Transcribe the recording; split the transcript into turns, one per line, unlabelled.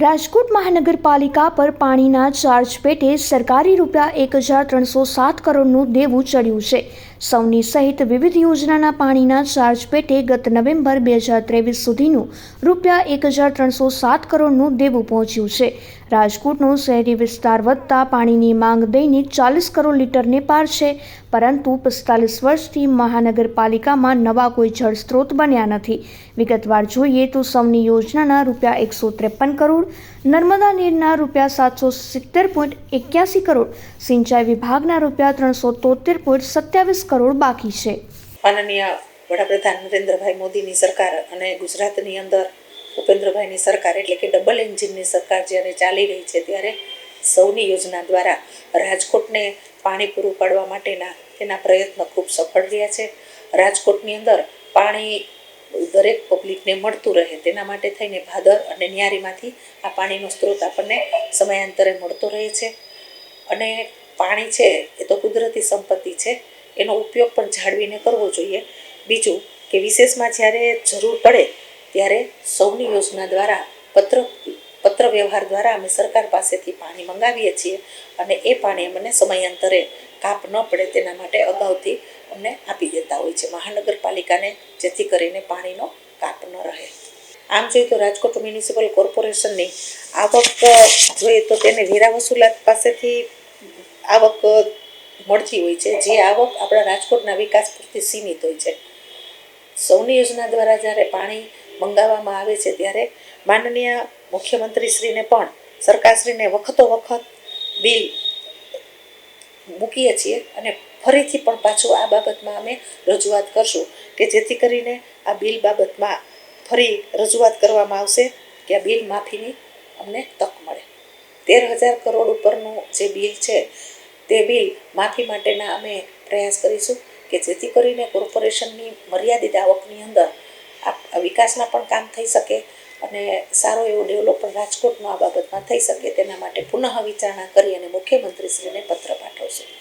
રાજકોટ મહાનગરપાલિકા પર પાણીના ચાર્જ પેટે સરકારી રૂપિયા એક હજાર ત્રણસો સાત કરોડનું દેવું ચડ્યું છે. સૌની સહિત વિવિધ યોજનાના પાણીના ચાર્જ પેટે ગત નવેમ્બર બે હજાર ત્રેવીસ સુધીનું રૂપિયા એક હજાર ત્રણસો સાત કરોડનું દેવું પહોંચ્યું છે. રાજકોટનો શહેરી વિસ્તાર વધતા પાણીની માંગ દૈનિક ચાલીસ કરોડ લીટરને પાર છે, પરંતુ પિસ્તાલીસ વર્ષથી મહાનગરપાલિકામાં નવા કોઈ જળ સ્ત્રોત બન્યા નથી. વિગતવાર જોઈએ તો સૌની યોજનાના રૂપિયા એકસો ત્રેપન કરોડ નર્મદા નીરના રૂપિયા સાતસો સિત્તેર પોઈન્ટ એક્યાસી કરોડ, સિંચાઈ વિભાગના રૂપિયા ત્રણસો તોતેર પોઈન્ટ સત્યાવીસ કરોડ બાકી છે.
માનનીય વડાપ્રધાન નરેન્દ્રભાઈ મોદીની સરકાર અને ગુજરાતની અંદર ઉપેન્દ્રભાઈની સરકાર એટલે કે ડબલ એન્જિનની સરકાર જ્યારે ચાલી રહી છે ત્યારે સૌની યોજના દ્વારા રાજકોટને પાણી પૂરું પાડવા માટેના તેના પ્રયત્નો ખૂબ સફળ રહ્યા છે. રાજકોટની અંદર પાણી દરેક પબ્લિકને મળતું રહે. તેના માટે થઈને ભાદર અને ન્યારીમાંથી આ પાણીનો સ્ત્રોત આપણને સમયાંતરે મળતો રહે છે. અને પાણી છે, એ તો કુદરતી સંપત્તિ છે, એનો ઉપયોગ પણ જાળવીને કરવો જોઈએ. બીજું કે વિશેષમાં જ્યારે જરૂર પડે, ત્યારે સૌની યોજના દ્વારા પત્ર પત્ર વ્યવહાર દ્વારા અમે સરકાર પાસેથી પાણી મંગાવીએ છીએ અને એ પાણી અમને સમયાંતરે કાપ ન પડે તેના માટે અગાઉથી અમને આપી દેતા હોય છે. મહાનગરપાલિકાને જેથી કરીને પાણીનો કાપ ન રહે. આમ જોઈએ તો રાજકોટ મ્યુનિસિપલ કોર્પોરેશનની આવક જોઈએ તો તેને વેરા વસૂલાત પાસેથી આવક મળતી હોય છે. જે આવક આપણા રાજકોટના વિકાસ પૂરતી સીમિત હોય છે. સૌની યોજના દ્વારા જ્યારે પાણી મંગાવવામાં આવે છે ત્યારે માનનીય મુખ્યમંત્રીશ્રીને પણ સરકારશ્રીને વખતો વખત બિલ મૂકીએ છીએ અને ફરીથી પણ પાછું આ બાબતમાં અમે રજૂઆત કરશું કે જેથી કરીને આ બિલ બાબતમાં ફરી રજૂઆત કરવામાં આવશે કે આ બિલ માફીની અમને તક મળે. તેર હજાર કરોડ ઉપરનું જે બિલ છે તે બિલ માફી માટેના અમે પ્રયાસ કરીશું કે જેથી કરીને કોર્પોરેશનની મર્યાદિત આવકની અંદર વિકાસના પણ કામ થઈ શકે અને સારો એવો ડેવલપમેન્ટ રાજકોટનો આ બાબતમાં થઈ શકે તેના માટે પુનઃ વિચારણા કરી અને મુખ્યમંત્રીશ્રીને પત્ર પાઠવશું.